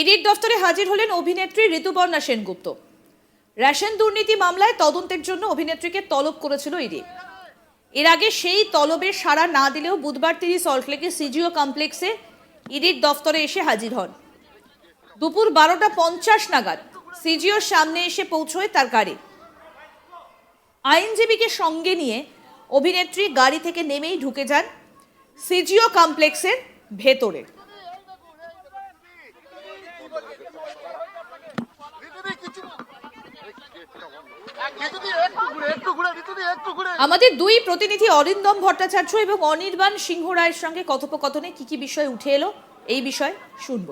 ইডির দফতরে হাজির হলেন অভিনেত্রী ঋতুপর্ণা সেনগুপ্ত। রেশন দুর্নীতি মামলায় তদন্তের জন্য অভিনেত্রীকে তলব করেছিল ইডি। এর আগে সেই তলবের সাড়া না দিলেও বুধবার তিনি সল্টলেকে সিজিও কমপ্লেক্সে ইডির দফতরে এসে হাজির হন। দুপুর বারোটা পঞ্চাশ নাগাদ সিজিওর সামনে এসে পৌঁছয় তার গাড়ি। আইনজীবীকে সঙ্গে নিয়ে অভিনেত্রী গাড়ি থেকে নেমেই ঢুকে যান সিজিও কমপ্লেক্সের ভেতরে ঋতুদি কিছু ঋতুদি একটু ঘুরে একটু ঘুরে ঋতুদি একটু ঘুরে আমাদের দুই প্রতিনিধি অরিন্দম ভট্টাচার্য এবং অনির্বাণ সিংহ রায়ের সঙ্গে কথোপকথনে কি কি বিষয় উঠে এলো, এই বিষয় শুনব।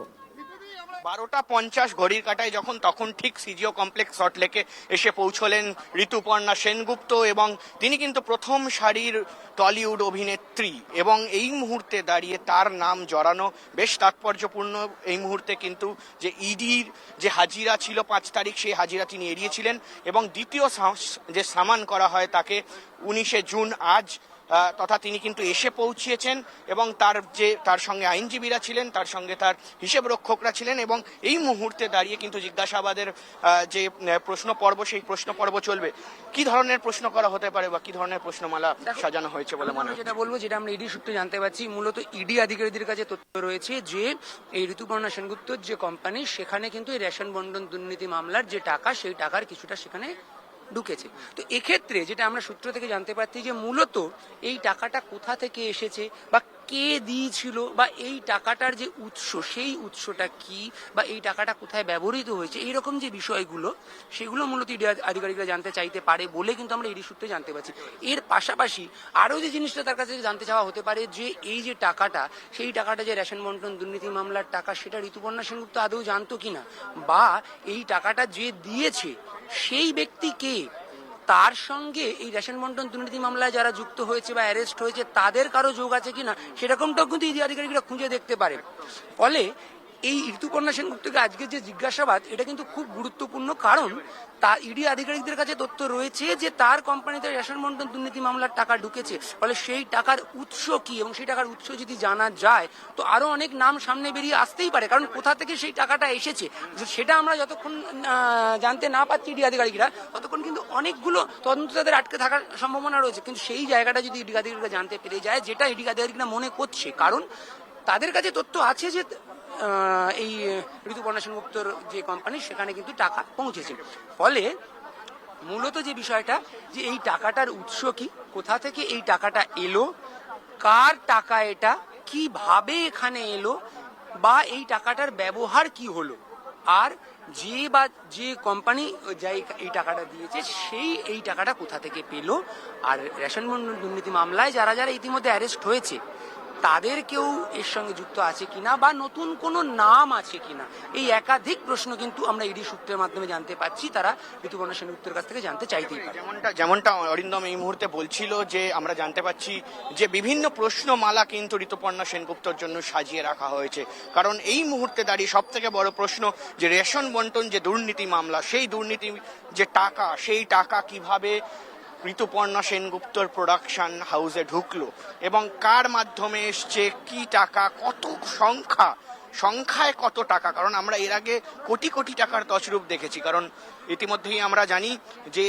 বারোটা পঞ্চাশ ঘড়ির কাটায় যখন, তখন ঠিক সিজিও কমপ্লেক্স সল্টলেকে এসে পৌঁছলেন ঋতুপর্ণা সেনগুপ্ত এবং তিনি কিন্তু প্রথম সারির টলিউড অভিনেত্রী এবং এই মুহূর্তে দাঁড়িয়ে তার নাম জড়ানো বেশ তাৎপর্যপূর্ণ এই মুহূর্তে কিন্তু যে ইডির যে হাজিরা ছিল পাঁচ তারিখ, সেই হাজিরা তিনি এড়িয়েছিলেন এবং দ্বিতীয় যে সামান করা হয় তাকে উনিশে জুন আজ তথা তিনি কিন্তু এসে পৌঁছিয়েছেন এবং তার যে তার সঙ্গে আইনজীবীরা ছিলেন তার সঙ্গে তার হিসেব রক্ষকরা ছিলেন এবং এই মুহূর্তে দাঁড়িয়ে কিন্তু জিজ্ঞাসাবাদের যে প্রশ্ন পর্ব সেই প্রশ্ন পর্ব চলবে। কি ধরনের প্রশ্ন করা হতে পারে বা কি ধরনের প্রশ্নমালা সাজানো হয়েছে বলে মনে হয় যেটা বলব যেটা আমরা ইডি সূত্রে জানতে পারছি মূলত ইডি আধিকারিকদের কাছে তথ্য রয়েছে যে এই ঋতুপর্ণা সেনগুপ্তর যে কোম্পানি সেখানে কিন্তু এই রেশন বন্টন দুর্নীতি মামলার যে টাকা সেই টাকার কিছুটা সেখানে ঢুকেছে। তো এক্ষেত্রে যেটা আমরা সূত্র থেকে জানতে পারছি যে মূলত এই টাকাটা কোথা থেকে এসেছে বা কে দিয়েছিল বা এই টাকাটার যে উৎস, সেই উৎসটা কি বা এই টাকাটা কোথায় ব্যবহৃত হয়েছে, এইরকম যে বিষয়গুলো, সেগুলো মূলত ইডি আধিকারিকরা জানতে চাইতে পারে বলে কিন্তু আমরা ইডি সূত্রে জানতে পারছি। এর পাশাপাশি আরও যে জিনিসটা তার কাছে জানতে চাওয়া হতে পারে যে এই যে টাকাটা, সেই টাকাটা যে রেশন বন্টন দুর্নীতি মামলার টাকা, সেটা ঋতুপর্ণা সেনগুপ্ত আদৌ জানতো কিনা? বা এই টাকাটা যে দিয়েছে সেই ব্যক্তি কে তার সঙ্গে এই রেশন বন্টন দুর্নীতি মামলায় যারা যুক্ত হয়েছে বা অ্যারেস্ট হয়েছে, তাদের কারও যোগ আছে কিনা, সেরকমটাও কিন্তু ইডি আধিকারিকরা খুঁজে দেখতে পারে ফলে এই ঋতুপর্ণা সেনগুপ্তকে আজকে যে জিজ্ঞাসাবাদ, এটা কিন্তু খুব গুরুত্বপূর্ণ কারণ তা ইডি আধিকারিকদের কাছে তথ্য রয়েছে যে তার কোম্পানিতে রেশন বন্টন দুর্নীতি মামলার টাকা ঢুকেছে। ফলে সেই টাকার উৎস কি এবং সেই টাকার উৎস যদি জানা যায়, তো আরও অনেক নাম সামনে বেরিয়ে আসতেই পারে। কারণ কোথা থেকে সেই টাকাটা এসেছে সেটা আমরা যতক্ষণ জানতে না পারছি ইডি আধিকারিকরা, ততক্ষণ কিন্তু অনেকগুলো তদন্ত তাদের আটকে থাকার সম্ভাবনা রয়েছে। কিন্তু সেই জায়গাটা যদি ইডি আধিকারিকরা জানতে পেরে যায়, যেটা ইডি আধিকারিকরা মনে করছে, কারণ তাদের কাছে তথ্য আছে যে এই ঋতুপর্ণা সেনগুপ্তর যে কোম্পানি সেখানে কিন্তু টাকা পৌঁছেছে। ফলে মূলত যে বিষয়টা, যে এই টাকাটার উৎস কি, কোথা থেকে এই টাকাটা এলো, কার টাকা এটা, কীভাবে এখানে এলো, বা এই টাকাটার ব্যবহার কি হলো, আর যে বা যে কোম্পানি যাই এই টাকাটা দিয়েছে, সেই এই টাকাটা কোথা থেকে পেল, আর রেশন দুর্নীতি মামলায় যারা যারা ইতিমধ্যে অ্যারেস্ট হয়েছে তাদের কেউ এর সঙ্গে যুক্ত আছে কিনা বা নতুন কোনো নাম আছে কিনা? এই একাধিক প্রশ্ন কিন্তু আমরা ইডি সূত্রের মাধ্যমে জানতে পাচ্ছি। তারা ঋতুপর্ণা সেনগুপ্তের কাছ থেকে জানতে চাইতেই পারে। যেমনটা যেমনটা অরিন্দম এই মুহূর্তে বলছিল যে আমরা জানতে পাচ্ছি যে বিভিন্ন প্রশ্নমালা কিন্তু ঋতুপর্ণা সেনগুপ্তর জন্য সাজিয়ে রাখা হয়েছে। কারণ এই মুহূর্তে দাঁড়িয়ে সব থেকে বড় প্রশ্ন যে রেশন বন্টন যে দুর্নীতি মামলা, সেই দুর্নীতি যে টাকা, সেই টাকা কীভাবে ঋতুপর্ণা সেনগুপ্তর প্রোডাকশন হাউসে ঢুকলো এবং কার মাধ্যমে এসছে, কি টাকা, কত সংখ্যা, সংখ্যায় কত টাকা? কারণ আমরা এর আগে কোটি কোটি টাকার তছরূপ দেখেছি। কারণ ইতিমধ্যেই আমরা জানি যে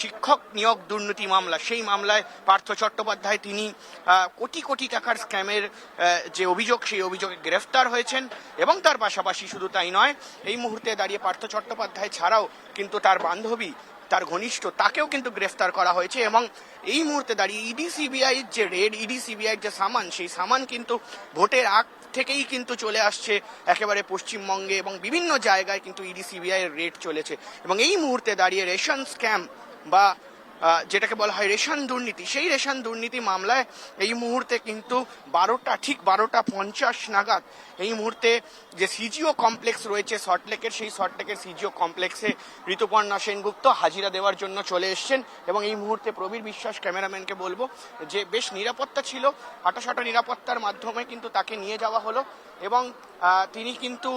শিক্ষক নিয়োগ দুর্নীতি মামলা, সেই মামলায় পার্থ চট্টোপাধ্যায় তিনি কোটি কোটি টাকার স্ক্যামের যে অভিযোগ, সেই অভিযোগে গ্রেফতার হয়েছেন এবং তার পাশাপাশি শুধু তাই নয়, এই মুহূর্তে দাঁড়িয়ে পার্থ চট্টোপাধ্যায় ছাড়াও কিন্তু তার বান্ধবী তার ঘনিষ্ঠ, তাকেও কিন্তু গ্রেফতার করা হয়েছে এবং এই মুহূর্তে দাঁড়িয়ে ইডি সিবিআই যে রেড ইডি সিবিআই যে সামান, সেই সামান কিন্তু ভোটের আগ থেকেই কিন্তু চলে আসছে একেবারে পশ্চিমবঙ্গে এবং বিভিন্ন জায়গায় কিন্তু ইডি সিবিআই এর রেড চলেছে এবং এই মুহূর্তে দাঁড়িয়ে রেশন স্ক্যাম বা যেটাকে বলা হয় রেশন দুর্নীতি। সেই রেশন দুর্নীতি মামলায় এই মুহূর্তে কিন্তু বারোটা, ঠিক বারোটা পঞ্চাশ নাগাদ এই মুহূর্তে যে সিজিও কমপ্লেক্স রয়েছে সল্টলেকের সেই সল্টলেকের সিজিও কমপ্লেক্সে ঋতুপর্ণা সেনগুপ্ত হাজিরা দেওয়ার জন্য চলে এসছেন এবং এই মুহূর্তে প্রবীর বিশ্বাস ক্যামেরাম্যানকে বলব যে বেশ নিরাপত্তা ছিল হাঁটাসাটা নিরাপত্তার মাধ্যমে কিন্তু তাকে নিয়ে যাওয়া হলো এবং তিনি কিন্তু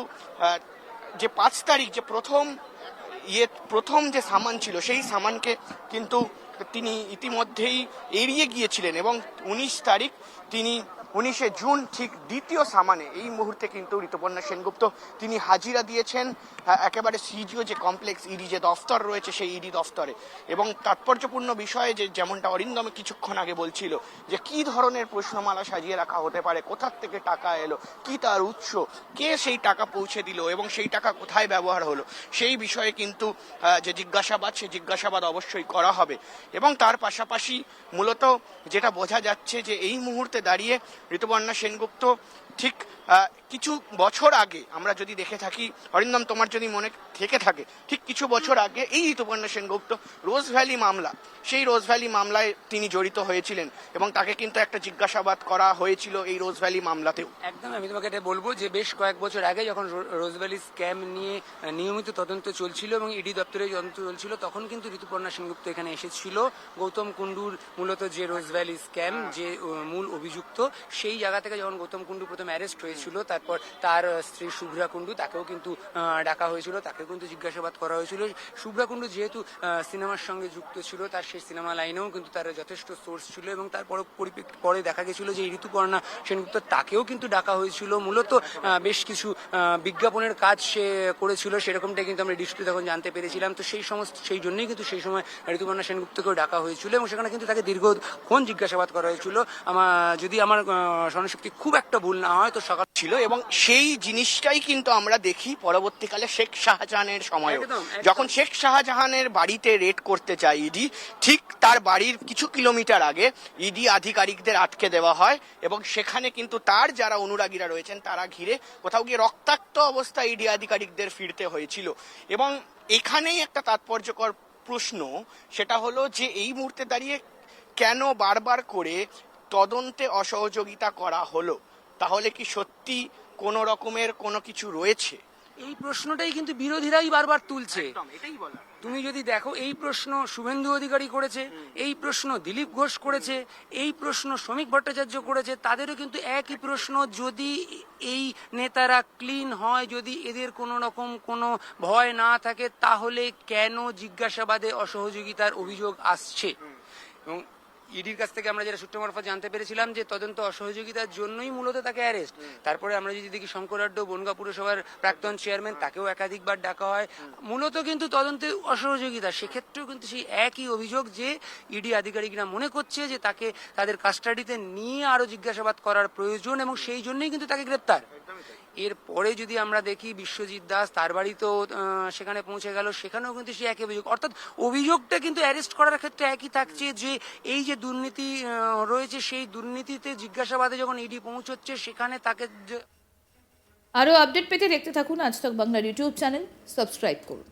যে পাঁচ তারিখ, যে প্রথম ইয়ে প্রথম যে সামান ছিল, সেই সামানকে কিন্তু তিনি ইতিমধ্যেই এড়িয়ে গিয়েছিলেন এবং উনিশ তারিখ তিনি উনিশে জুন ঠিক দ্বিতীয় সামানে, এই মুহূর্তে কিন্তু ঋতুপর্ণা সেনগুপ্ত, তিনি হাজিরা দিয়েছেন একেবারে সিজিও যে কমপ্লেক্স ইডি যে দফতর রয়েছে সেই ইডি দফতরে। এবং তাৎপর্যপূর্ণ বিষয়ে যে যেমনটা অরিন্দম কিছুক্ষণ আগে বলছিল, যে কি ধরনের প্রশ্নমালা সাজিয়ে রাখা হতে পারে, কোথার থেকে টাকা এলো, কি তার উৎস, কে সেই টাকা পৌঁছে দিল এবং সেই টাকা কোথায় ব্যবহার হলো, সেই বিষয়ে কিন্তু যে জিজ্ঞাসাবাদ, সে জিজ্ঞাসাবাদ অবশ্যই করা হবে। এবং তার পাশাপাশি মূলত যেটা বোঝা যাচ্ছে যে এই মুহূর্তে দাঁড়িয়ে ঋতুপর্ণা সেনগুপ্ত ঠিক কিছু বছর আগে আমরা যদি দেখে থাকি অরিন্দম তোমার যদি মনে থেকে থাকে ঠিক কিছু বছর আগে এই ঋতুপর্ণা সেনগুপ্ত রোজ ভ্যালি মামলা সেই রোজ ভ্যালি মামলায় তিনি জড়িত হয়েছিলেন এবং তাকে কিন্তু একটা জিজ্ঞাসাবাদ করা হয়েছিল এই রোজ ভ্যালি মামলাতেও। একদম আমি তোমাকে এটা বলব যে বেশ কয়েক বছর আগে যখন রোজ ভ্যালি স্ক্যাম নিয়ে নিয়মিত তদন্ত চলছিল এবং ইডি দপ্তরে তদন্ত চলছিল তখন কিন্তু ঋতুপর্ণা সেনগুপ্ত এখানে এসেছিল। গৌতম কুণ্ডুর মূলত যে রোজ ভ্যালি স্ক্যাম যে মূল অভিযুক্ত সেই জায়গা থেকে যখন গৌতম কুণ্ডু প্রথম অ্যারেস্ট হয়েছিল, তারপর তার স্ত্রী শুভ্রা কুণ্ডু তাকেও কিন্তু ডাকা হয়েছিল, তাকেও কিন্তু জিজ্ঞাসাবাদ করা হয়েছিল। শুভ্রা কুণ্ডু যেহেতু সিনেমার সঙ্গে যুক্ত ছিল, তার সেই সিনেমা লাইনেও কিন্তু তার যথেষ্ট সোর্স ছিল এবং পরিপ্রেক্ষি পরে দেখা গেছিল যে ঋতুপর্ণা সেনগুপ্ত তাকেও কিন্তু ডাকা হয়েছিল। মূলত বেশ কিছু বিজ্ঞাপনের কাজ সে করেছিল সেরকমটা কিন্তু আমরা ডিস্ট্রি তখন জানতে পেরেছিলাম। তো সেই সমস্ত, সেই জন্যই কিন্তু সেই সময় ঋতুপর্ণা সেনগুপ্তকেও ডাকা হয়েছিল এবং সেখানে কিন্তু তাকে দীর্ঘক্ষণ জিজ্ঞাসাবাদ করা হয়েছিল। আমার যদি আমার স্মরণশক্তি খুব একটা ভুল না হয় তো সকাল ছিল এবং সেই জিনিসটাই কিন্তু আমরা দেখি পরবর্তীকালে শেখ শাহজাহানের সময় একদম, একদম। যখন শেখ শাহজাহানের বাড়িতে রেড করতে যায় ইডি ঠিক তার বাড়ির কিছু কিলোমিটার আগে ইডি আধিকারিকদের আটকে দেওয়া হয় এবং সেখানে কিন্তু তার যারা অনুরাগীরা রয়েছেন তারা ঘিরে কোথাও গিয়ে রক্তাক্ত অবস্থায় ইডি আধিকারিকদের ফিরতে হয়েছিল। এবং এখানেই একটা তাৎপর্যকর প্রশ্ন সেটা হলো যে এই মুহূর্তে দাঁড়িয়ে কেন বারবার করে তদন্তে অসহযোগিতা করা হলো? তাহলে কি সত্যি কোনো রকমের কোনো কিছু রয়েছে? এই প্রশ্নটাই কিন্তু বিরোধীরাই বারবার তুলছে। তুমি যদি দেখো এই প্রশ্ন শুভেন্দু অধিকারী করেছে এই প্রশ্ন দিলীপ ঘোষ করেছে এই প্রশ্ন শ্রমিক ভট্টাচার্য করেছে তাদেরও কিন্তু একই প্রশ্ন যদি এই নেতারা ক্লিন হয় যদি এদের কোনো রকম কোনো ভয় না থাকে তাহলে কেন জিজ্ঞাসাবাদে অসহযোগিতার অভিযোগ আসছে? এবং ইডির কাছ থেকে আমরা যেটা সূত্র মারফত জানতে পেরেছিলাম যে তদন্ত অসহযোগিতার জন্যই মূলত তাকে অ্যারেস্ট তারপরে আমরা যদি দেখি শঙ্কর শঙ্করাড্ড বনগা পুরসভার প্রাক্তন চেয়ারম্যান তাকেও একাধিকবার ডাকা হয়। মূলত কিন্তু তদন্তে অসহযোগিতা সেক্ষেত্রেও কিন্তু সেই একই অভিযোগ যে ইডি আধিকারিকরা মনে করছে যে তাকে তাদের কাস্টাডিতে নিয়ে আরও জিজ্ঞাসাবাদ করার প্রয়োজন এবং সেই জন্যই কিন্তু তাকে গ্রেপ্তার। এরপরে যদি আমরা দেখি বিশ্বজিৎ দাস, তার বাড়িতেও সেখানে পৌঁছে গেল, সেখানেও কিন্তু সে একই অভিযোগ। অর্থাৎ অভিযোগটা কিন্তু অ্যারেস্ট করার ক্ষেত্রে একই থাকছে যে এই যে দুর্নীতি রয়েছে, সেই দুর্নীতিতে জিজ্ঞাসাবাদে যখন ইডি পৌঁছচ্ছে, সেখানে তাকে আরও আপডেট পেতে দেখতে থাকুন আজ তক বাংলার ইউটিউব চ্যানেল। সাবস্ক্রাইব করুন।